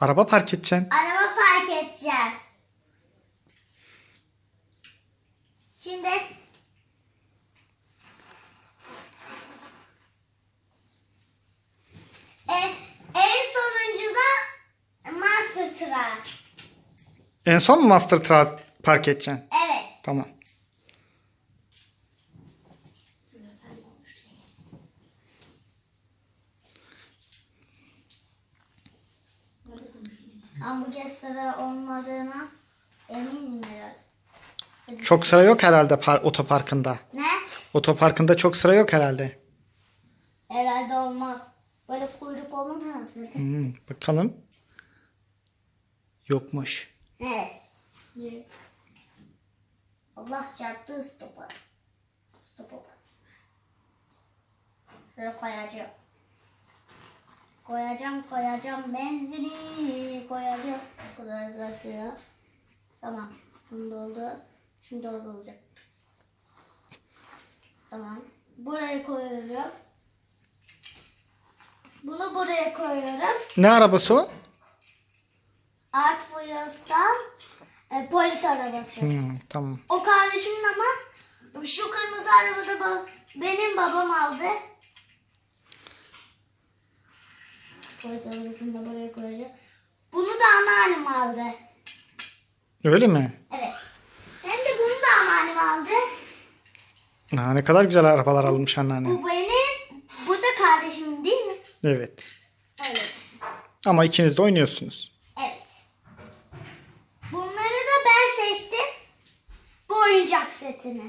Araba park edeceksin. Araba park edeceğim. Şimdi e, en sonuncu da Master Truck. En son mu Master Truck park edeceksin? Evet. Tamam. Hamburger sıra olmadığına eminim herhalde. Çok sıra yok herhalde par- otoparkında. Ne? Otoparkında çok sıra yok herhalde. Herhalde olmaz. Böyle kuyruk olmaz. Hmm, bakalım. Yokmuş. Evet. Allah çarptı stopa. Stopa. Şöyle koyacağım. Koyacağım koyacağım benzini koyacağım. Bu kadar da sıra. Tamam. Bunu doldu. Şimdi o olacak. Tamam. Buraya koyuyorum. Bunu buraya koyuyorum. Ne arabası o? Art Wheels'tan e, polis arabası. Hmm, tamam. O kardeşimin ama şu kırmızı arabada ba- benim babam aldı. Polis arabasını da buraya koyacağım. Bunu da anneannem aldı. Öyle mi? Evet. Hem de bunu da anneannem aldı. Ha, ne kadar güzel arabalar almış anneanne. Bu benim, bu da kardeşimin değil mi? Evet. Evet. Ama ikiniz de oynuyorsunuz. Evet. Bunları da ben seçtim. Bu oyuncak setini.